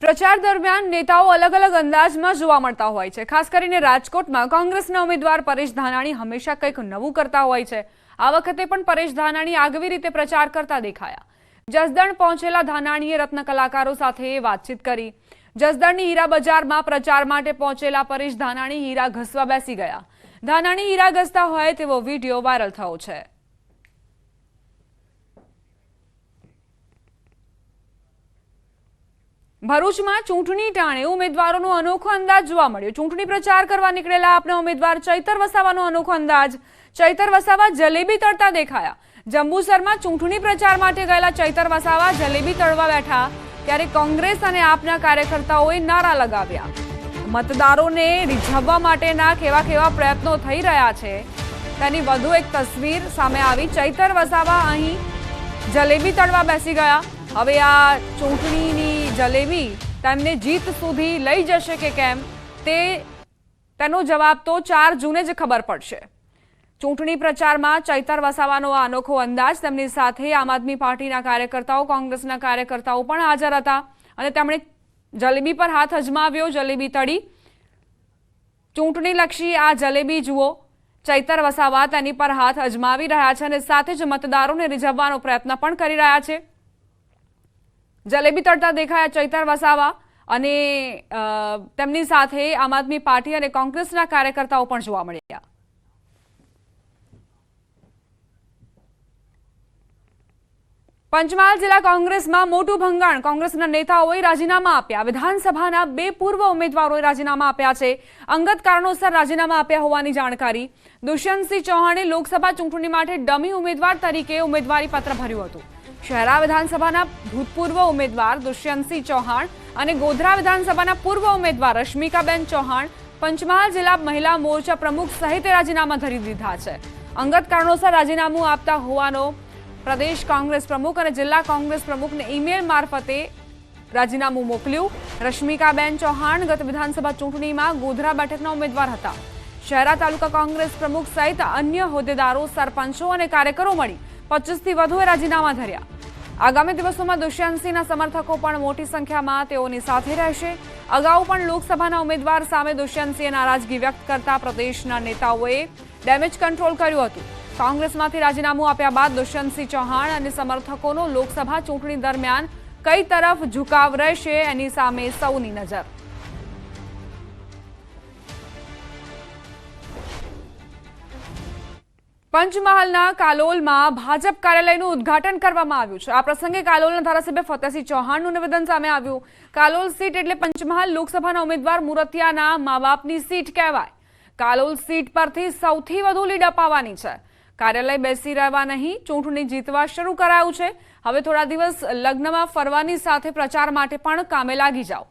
પ્રચાર દરમિયાન નેતાઓ અલગ અલગ અંદાજમાં જોવા મળતા હોય છે. ખાસ કરીને રાજકોટમાં કોંગ્રેસના ઉમેદવાર પરેશ ધાનાણી હંમેશા કંઈક નવું કરતા હોય છે. આ વખતે પણ પરેશ ધાનાણી આગવી રીતે પ્રચાર કરતા દેખાયા. જસદણ પહોંચેલા ધાનાણીએ રત્ન કલાકારો સાથે વાતચીત કરી. જસદણની હીરા બજારમાં પ્રચાર માટે પહોંચેલા પરેશ ધાનાણી હીરા ઘસવા બેસી ગયા. ધાનાણી હીરા ઘસતા હોય તેવો વીડિયો વાયરલ થયો છે. ભરૂચમાં ચૂંટણી ટાણે ઉમેદવારોનો અનોખો અંદાજ જોવા મળ્યો. ચૂંટણી પ્રચાર કરવા નીકળેલા આપના ઉમેદવાર ચૈતર વસાવાનો અનોખો અંદાજ. ચૈતર વસાવા જલેબી તળતા દેખાયા. જંબુસરમાં ચૂંટણી પ્રચાર માટે ગયેલા ચૈતર વસાવા જલેબી તળવા બેઠા. ત્યારે કોંગ્રેસ અને આપના કાર્યકર્તાઓએ નારા લગાવ્યા. મતદારોને રીઝવવા માટેના કેવા કેવા પ્રયત્નો થઈ રહ્યા છે. તેની વધુ એક તસવીર સામે આવી. ચૈતર વસાવા અહીં જલેબી તળવા બેસી ગયા. હવે આ ચૂંટણીની જલેબી તેમને જીત સુધી લઈ જશે કે કેમ, તે તેનો જવાબ તો ચાર જૂને જ ખબર પડશે. ચૂંટણી પ્રચારમાં ચૈતર વસાવાનો આ અનોખો અંદાજ, તેમની સાથે આમ આદમી પાર્ટીના કાર્યકર્તાઓ, કોંગ્રેસના કાર્યકર્તાઓ પણ હાજર હતા અને તેમણે જલેબી પર હાથ અજમાવ્યો, જલેબી તળી. ચૂંટણીલક્ષી આ જલેબી, જુઓ, ચૈતર વસાવા તેની પર હાથ અજમાવી રહ્યા છે અને સાથે જ મતદારોને રીઝવવાનો પ્રયત્ન પણ કરી રહ્યા છે. જલેબી તળતા દેખાયા ચૈતર વસાવા અને તેમની સાથે આમ આદમી પાર્ટી અને કોંગ્રેસના કાર્યકર્તાઓ પણ જોવા મળ્યા. પંચમહાલ જિલ્લા કોંગ્રેસમાં મોટું ભંગાણ. કોંગ્રેસના નેતાઓએ રાજીનામા આપ્યા. વિધાનસભાના બે પૂર્વ ઉમેદવારોએ રાજીનામા આપ્યા છે. અંગત કારણોસર રાજીનામા આપ્યા હોવાની જાણકારી. દુષ્યંતસિંહ ચૌહાણે લોકસભા ચૂંટણી માટે ડમી ઉમેદવાર તરીકે ઉમેદવારી પત્ર ભર્યું હતું. શહેરા વિધાનસભાના ભૂતપૂર્વ ઉમેદવાર દુષ્યંતસિંહ ચૌહાણ અને ગોધરા વિધાનસભાના પૂર્વ ઉમેદવાર રશ્મિકાબેન ચૌહાણ પંચમહાલ જિલ્લા મહિલા મોરચા પ્રમુખ સહિત રાજીનામા ધરી દીધા છે. અંગત કારણોસર રાજીનામું આપતા હોવાનો પ્રદેશ કોંગ્રેસ પ્રમુખ અને જિલ્લા કોંગ્રેસ પ્રમુખને ઈમેલ મારફતે રાજીનામું મોકલ્યું. રશ્મિકાબેન ચૌહાણ ગત વિધાનસભા ચૂંટણીમાં ગોધરા બેઠકના ઉમેદવાર હતા. શહેરા તાલુકા કોંગ્રેસ પ્રમુખ સહિત અન્ય હોદ્દેદારો, સરપંચો અને કાર્યકરો મળી પચીસથી વધુએ રાજીનામા ધર્યા. આગામી દિવસોમાં દુષ્યંતસિંહના સમર્થકો પણ મોટી સંખ્યામાં તેઓની સાથે રહેશે. અગાઉ પણ લોકસભાના ઉમેદવાર સામે દુષ્યંતસિંહે નારાજગી વ્યક્ત કરતા પ્રદેશના નેતાઓએ ડેમેજ કંટ્રોલ કર્યું હતું. કોંગ્રેસમાંથી રાજીનામું આપ્યા બાદ દુષ્યંતસિંહ ચૌહાણ અને સમર્થકોનો લોકસભા ચૂંટણી દરમિયાન કઈ તરફ ઝુકાવ રહેશે એની સામે સૌની નજર. પંચમહાલના કાલોલમાં ભાજપ કાર્યાલયનું ઉદ્ઘાટન કરવામાં આવ્યું છે. આ પ્રસંગે કાલોલના ધારાસભ્ય ફતેહસિંહ ચૌહાણનું નિવેદન સામે આવ્યું. કાલોલ સીટ એટલે પંચમહાલ લોકસભાના ઉમેદવાર મુરતિયાના મા બાપની સીટ કહેવાય. કાલોલ સીટ પરથી સૌથી વધુ લીડ અપાવવાની છે. કાર્યાલય બેસી રહેવા નહીં, ચૂંટણી જીતવા શરૂ કરાયું છે. હવે થોડા દિવસ લગ્નમાં ફરવાની સાથે પ્રચાર માટે પણ કામે લાગી જાઓ.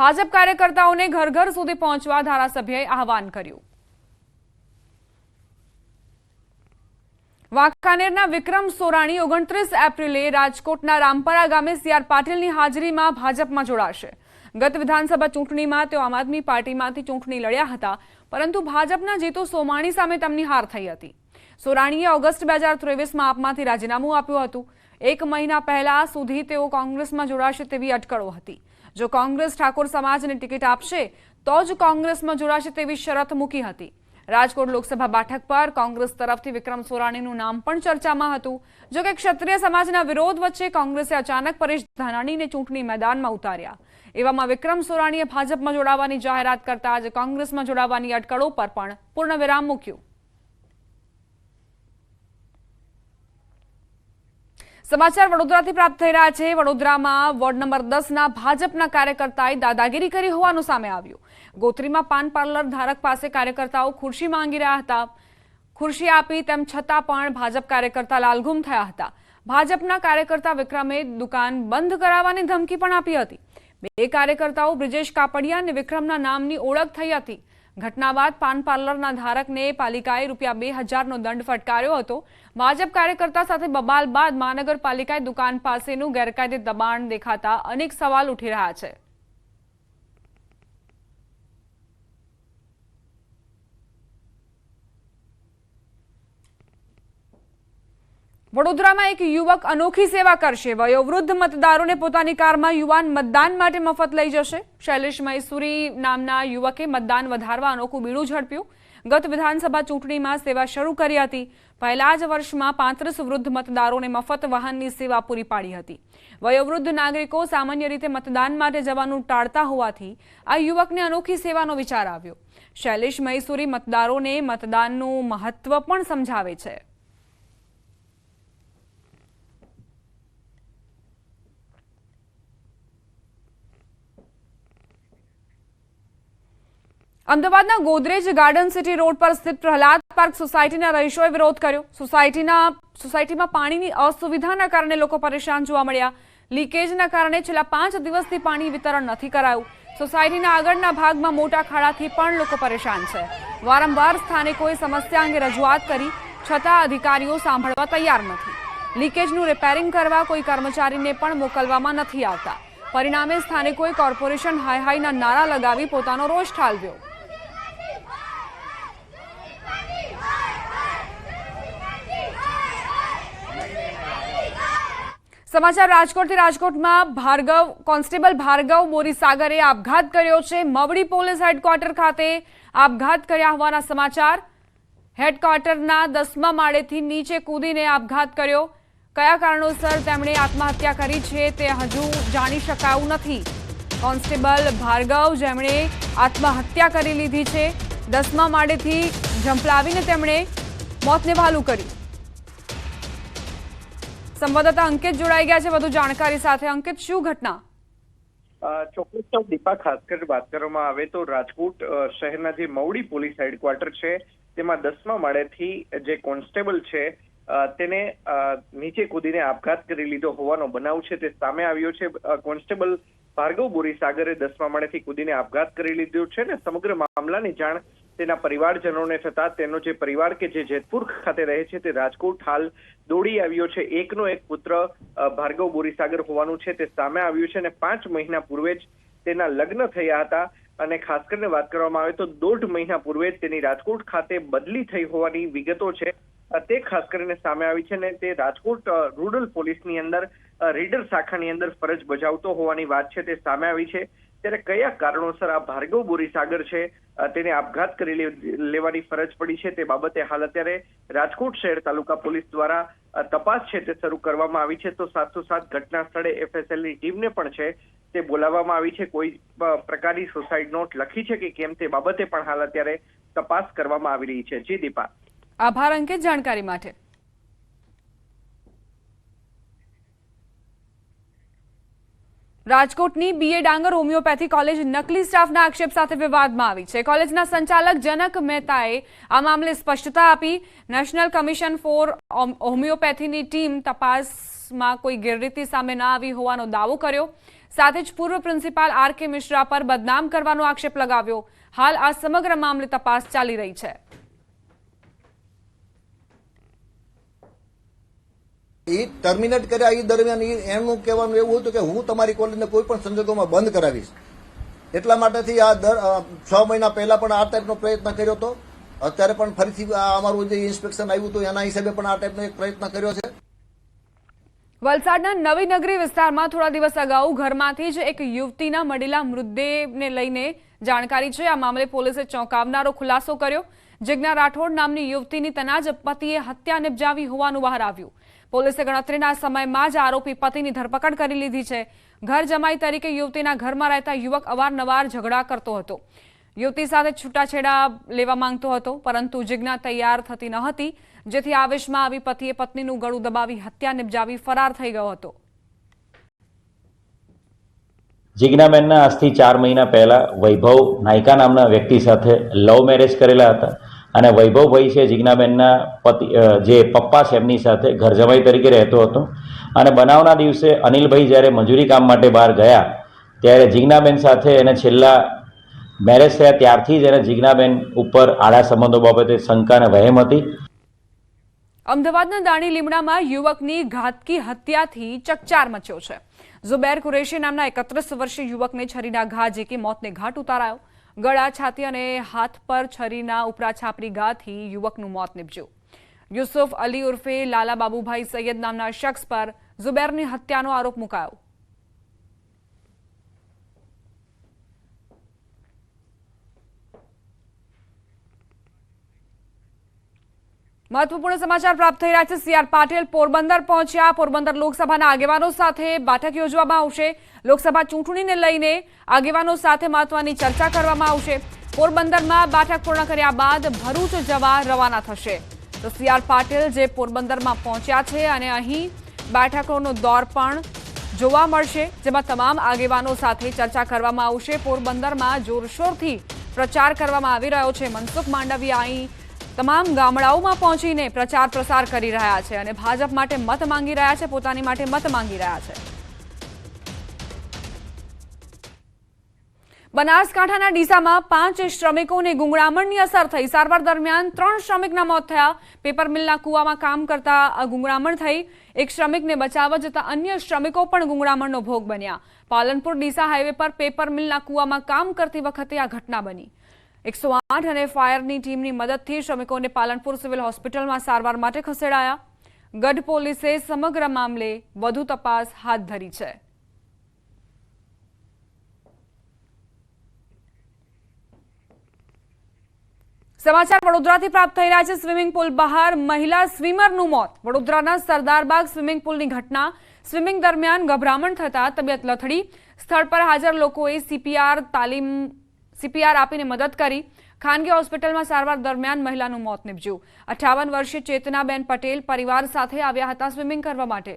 ભાજપ કાર્યકર્તાઓને ઘર ઘર સુધી પહોંચવા ધારાસભ્યએ આહવાન કર્યું. વાંકાનેરના વિક્રમ સોરાણી ઓગણત્રીસ એપ્રિલે રાજકોટના રામપરા ગામે સીઆર પાટીલની હાજરીમાં ભાજપમાં જોડાશે. ગત વિધાનસભા ચૂંટણીમાં તેઓ આમ આદમી પાર્ટીમાંથી ચૂંટણી લડ્યા હતા, પરંતુ ભાજપના જીતુ સોમાણી સામે તેમની હાર થઈ હતી. સોરાણીએ ઓગસ્ટ બે હજાર ત્રેવીસમાં આપમાંથી રાજીનામું આપ્યું હતું. એક મહિના પહેલા સુધી તેઓ કોંગ્રેસમાં જોડાશે તેવી અટકળો હતી. જો કોંગ્રેસ ઠાકોર સમાજને ટિકિટ આપશે, તો જ કોંગ્રેસમાં જોડાશે તેવી શરત મૂકી હતી. રાજકોટ લોકસભા બેઠક પર કોંગ્રેસ તરફથી વિક્રમ સોરાણીનું નામ પણ ચર્ચામાં હતું. જો કે ક્ષત્રિય સમાજના વિરોધ વચ્ચે કોંગ્રેસે અચાનક પરેશ ધાનાણીને ચૂંટણી મેદાનમાં ઉતાર્યા. એવામાં વિક્રમ સોરાણીએ ભાજપમાં જોડાવાની જાહેરાત કરતા આજે કોંગ્રેસમાં જોડાવાની અટકળો પર પણ પૂર્ણ વિરામ મૂક્યું. સમાચાર વડોદરાથી પ્રાપ્ત થઈ રહ્યા છે. વડોદરામાં વોર્ડ નંબર દસના ભાજપના કાર્યકર્તાએ દાદાગીરી કરી હોવાનું સામે આવ્યું. ગોત્રીમાં પાન પાર્લર ધારક પાસે કાર્યકર્તાઓ ખુરશી માંગી રહ્યા હતા. ખુરશી આપી તેમ છતાં પણ ભાજપ કાર્યકર્તા લાલઘુમ થયા હતા. ભાજપના કાર્યકર્તા વિક્રમે દુકાન બંધ કરાવવાની ધમકી પણ આપી હતી. બે કાર્યકર્તાઓ બ્રિજેશ કાપડિયા અને વિક્રમના નામની ઓળખ થઈ હતી. ઘટના બાદ પાન પાર્લરના ધારકને પાલિકાએ રૂપિયા બે હજારનો દંડ ફટકાર્યો હતો. ભાજપ કાર્યકર્તા સાથે બબાલ બાદ મહાનગરપાલિકાએ દુકાન પાસેનું ગેરકાયદે દબાણ દેખાતા અનેક સવાલ ઉઠી રહ્યા છે. વડોદરામાં એક યુવક અનોખી સેવા કરશે. વયોવૃદ્ધ મતદારોને પોતાની કારમાં યુવાન મતદાન માટે મફત લઈ જશે. શૈલેષ મૈસુરી નામના યુવકે મતદાન વધારવા અનોખું બીડું ઝડપ્યું. ગત વિધાનસભા ચૂંટણીમાં સેવા શરૂ કરી હતી. પહેલા જ વર્ષમાં પાંત્રીસ વૃદ્ધ મતદારોને મફત વાહનની સેવા પૂરી પાડી હતી. વયોવૃદ્ધ નાગરિકો સામાન્ય રીતે મતદાન માટે જવાનું ટાળતા હોવાથી આ યુવકને અનોખી સેવાનો વિચાર આવ્યો. શૈલેષ મૈસુરી મતદારોને મતદાનનું મહત્વ પણ સમજાવે છે. અમદાવાદના ગોદરેજ ગાર્ડન સિટી રોડ પર સ્થિત પ્રહલાદ પાર્ક સોસાયટીના રહીશોએ વિરોધ કર્યો. સોસાયટીના, સોસાયટીમાં પાણીની અસુવિધાના કારણે લોકો પરેશાન જોવા મળ્યા. લીકેજના કારણે છેલ્લા પાંચ દિવસથી પાણી વિતરણ નથી કરાયું. સોસાયટીના આગળના ભાગમાં મોટા ખાડાથી પણ લોકો પરેશાન છે. વારંવાર સ્થાનિકોએ સમસ્યા અંગે રજૂઆત કરી, છતાં અધિકારીઓ સાંભળવા તૈયાર નથી. લીકેજનું રિપેરિંગ કરવા કોઈ કર્મચારીને પણ મોકલવામાં નથી આવતા. પરિણામે સ્થાનિકોએ કોર્પોરેશન હાય હાયના નારા લગાવી પોતાનો રોષ ઠાલવ્યો. સમાચાર રાજકોટથી રાજકોટમાં ભાર્ગવ, કોન્સ્ટેબલ ભાર્ગવ બોરીસાગરે આપઘાત કર્યો છે. મવડી પોલીસ હેડક્વાર્ટર ખાતે આપઘાત કર્યા હોવાના સમાચાર. હેડક્વાર્ટરના દસમા માળેથી નીચે કૂદીને આપઘાત કર્યો. કયા કારણોસર તેમણે આત્મહત્યા કરી છે તે હજુ જાણી શકાયું નથી. કોન્સ્ટેબલ ભાર્ગવ જેમણે આત્મહત્યા કરી લીધી છે. દસમા માળેથી ઝંપલાવીને તેમણે મોતને વહાલું કર્યું. સંવાદદાતા અંકિત જોડાઈ ગયા છે. વધુ જાણકારી સાથે અંકિત, શું ઘટના? ચોક્કસ તો દીપા, ખાસ કરી વાત કરવામાં આવે તો રાજકોટ શહેરના જે મવડી પોલીસ હેડક્વાર્ટર છે, તેમાં દસમા માળેથી જે કોન્સ્ટેબલ છે તેને નીચે કૂદીને આપઘાત કરી લીધો હોવાનો બનાવ છે, તે સામે આવ્યો છે. કોન્સ્ટેબલ ભાર્ગવ બોરીસાગરે દસમા માળેથી કૂદીને આપઘાત કરી લીધો છે ને સમગ્ર મામલાની જાણ તેના પરિવારજનોને થતા તેનો જે પરિવાર કે જે જેતપુર ખાતે રહે છે તે રાજકોટ હાલ દોડી આવ્યો છે. એકનો એક પુત્ર ભાર્ગવ બોરીસાગર હોવાનું છે તે સામે આવ્યું છે અને પાંચ મહિના પૂર્વે જ તેના લગ્ન થયા હતા. અને ખાસ કરીને વાત કરવામાં આવે તો દોઢ મહિના પૂર્વે જ તેની રાજકોટ ખાતે બદલી થઈ હોવાની વિગતો છે. તે ખાસ કરીને સામે આવી છે અને તે રાજકોટ રૂરલ પોલીસની અંદર રીડર શાખાની અંદર ફરજ બજાવતો હોવાની વાત છે તે સામે આવી છે. ત્યારે કયા કારણોસર આ ભાર્ગવ બોરીસાગર છે તેને આપઘાત કરી લેવાની ફરજ પડી છે તે બાબતે હાલ અત્યારે રાજકોટ શહેર તાલુકા પોલીસ દ્વારા તપાસ છે તે શરૂ કરવામાં આવી છે. તો સાથોસાથ ઘટના સ્થળે એફએસએલની ટીમને પણ છે તે બોલાવવામાં આવી છે. કોઈ પ્રકારની સુસાઇડ નોટ લખી છે કે કેમ તે બાબતે પણ હાલ અત્યારે તપાસ કરવામાં આવી રહી છે. જી દીપા. આભાર અંકિત, જાણકારી માટે. રાજકોટની બીએ ડાંગર હોમિયોપેથી કોલેજ નકલી સ્ટાફના આક્ષેપ સાથે વિવાદમાં આવી છે. કોલેજના સંચાલક જનક મહેતાએ આ મામલે સ્પષ્ટતા આપી. નેશનલ કમિશન ફોર હોમિયોપેથીની ટીમ તપાસમાં કોઈ ગેરરીતિ સામે ન આવી હોવાનો દાવો કર્યો. સાથે જ પૂર્વ પ્રિન્સિપાલ આર કે મિશ્રા પર બદનામ કરવાનો આક્ષેપ લગાવ્યો. હાલ આ સમગ્ર મામલે તપાસ ચાલી રહી છે. એ ટર્મિનેટ કર્યા એ દરમિયાન એમનું કહેવાનું એવું હતું કે હું તમારી કોલેજને કોઈ પણ સંજોગોમાં બંધ કરાવીશ. એટલા માટેથી આ દર છ મહિના પહેલા પણ આ ટાઈપનો પ્રયત્ન કર્યો હતો અત્યારે પણ ફરીથી અમારું જે ઇન્સ્પેક્શન આવ્યું હતું, એના હિસાબે પણ આ ટાઈપનો એક પ્રયત્ન કર્યો છે. વલસાડના નવીનગરી વિસ્તારમાં થોડા દિવસ અગાઉ ઘરમાંથી જ એક યુવતીના મળેલા મૃતદેહને લઈને જાણકારી છે. આ મામલે પોલીસે ચોંકાવનારો ખુલાસો કર્યો. જિજ્ઞા રાઠોડ નામની યુવતીની તનાજ પતિએ હત્યા નિપજાવી હોવાનું બહાર આવ્યું. પોલીસે ગણતરીના સમયમાં જ આરોપી પતિની ધરપકડ કરી લીધી છે. ઘર જમાઈ તરીકે યુવતીના ઘરમાં રહેતા યુવક અવારનવાર ઝઘડા કરતો હતો. યુવતી સાથે છૂટાછેડા લેવા માંગતો હતો, પરંતુ જિજ્ઞા તૈયાર થતી ન હતી, જેથી આવેશમાં આવી પતિએ પત્નીનું ગળું દબાવી હત્યા નિપજાવી ફરાર થઈ ગયો હતો. જિજ્ઞાબેનના આજથી ચાર મહિના પહેલા વૈભવ નાયકા નામના વ્યક્તિ સાથે લવ મેરેજ કરેલા હતા. અને વૈભવભાઈ છે જિજ્ઞાબેનના પતિ જે પપ્પા છે એમની સાથે ઘર જમાઈ તરીકે રહેતો હતો. અને બનાવના દિવસે અનિલભાઈ જ્યારે મજૂરી કામ માટે બહાર ગયા, ત્યારે જિજ્ઞાબેન સાથે એને છેલ્લા મેરેજ થયા ત્યારથી જ એને જિજ્ઞાબેન ઉપર આડા સંબંધો બાબતે શંકા અને વહેમ હતી. અમદાવાદના દાણી લીમડામાં યુવકની ઘાતકી હત્યાથી ચકચાર મચ્યો છે. ઝુબેર કુરેશી નામના એકત્રીસ વર્ષીય યુવકને છરીના ઘા ઝીકી મોતને ઘાટ ઉતારાયો. ગળા છાતી અને હાથ પર છરીના ઉપરા છાપરી ગાથી યુવકનું મોત નીપજ્યું. યુસુફ અલી ઉર્ફે લાલા બાબુભાઈ સૈયદ નામના શખ્સ પર ઝુબેરની હત્યાનો આરોપ મુકાયો. મહત્વપૂર્ણ સમાચાર પ્રાપ્ત થઈ રહ્યા છે. સીઆર પાટીલ પોરબંદર પહોંચ્યા. પોરબંદર લોકસભાના આગેવાનો સાથે બેઠક યોજવામાં આવશે. લોકસભા ચૂંટણીને લઈને આગેવાનો સાથે મહત્વની ચર્ચા કરવામાં આવશે. પોરબંદરમાં બેઠક પૂર્ણ કર્યા બાદ ભરૂચ જવા રવાના થશે. તો સીઆર પાટીલ જે પોરબંદરમાં પહોંચ્યા છે અને અહીં બેઠકોનો દોર પણ જોવા મળશે, જેમાં તમામ આગેવાનો સાથે ચર્ચા કરવામાં આવશે. પોરબંદરમાં જોરશોરથી પ્રચાર કરવામાં આવી રહ્યો છે. મનસુખ માંડવિયા અહીં તમામ ગામડાઓમાં પહોંચીને પ્રચાર પ્રસાર કરી રહ્યા છે અને ભાજપ માટે મત માંગી રહ્યા છે, પોતાની માટે મત માંગી રહ્યા છે. બનાસકાંઠાના ડીસામાં પાંચ શ્રમિકોને ગુંગળામણની અસર થઈ. સારવાર દરમિયાન ત્રણ શ્રમિકના મોત થયા. પેપર મિલના કૂવામાં કામ કરતા ગુંગળામણ થઈ. એક શ્રમિકને બચાવવા જતા અન્ય શ્રમિકો પણ ગુંગળામણનો ભોગ બન્યા. પાલનપુર ડીસા હાઈવે પર પેપર મિલના કૂવામાં કામ કરતી વખતે આ ઘટના બની. એકસો આઠ અને ફાયરની ટીમની મદદથી શ્રમિકોને પાલનપુર સિવિલ હોસ્પિટલમાં સારવાર માટે ખસેડાયા. ગઢ પોલીસે સમગ્ર મામલે વધુ તપાસ હાથ ધરી છે. સમાચાર વડોદરાથી પ્રાપ્ત થઈ રહ્યા છે સ્વિમિંગ પુલ બહાર મહિલા સ્વિમરનું મોત. વડોદરાના સરદારબાગ સ્વિમિંગ પુલની ઘટના. સ્વિમિંગ દરમિયાન ગભરામણ થતા તબિયત લથડી. સ્થળ પર હાજર લોકોએ સીપીઆર તાલીમ સીપીઆર આપીને મદદ કરી ખાનગી હોસ્પિટલમાં સારવાર દરમિયાન મહિલાનું મોત નીપજ્યું. અઠાવન વર્ષીય ચેતનાબેન પટેલ પરિવાર સાથે આવ્યા હતા સ્વિમિંગ કરવા માટે.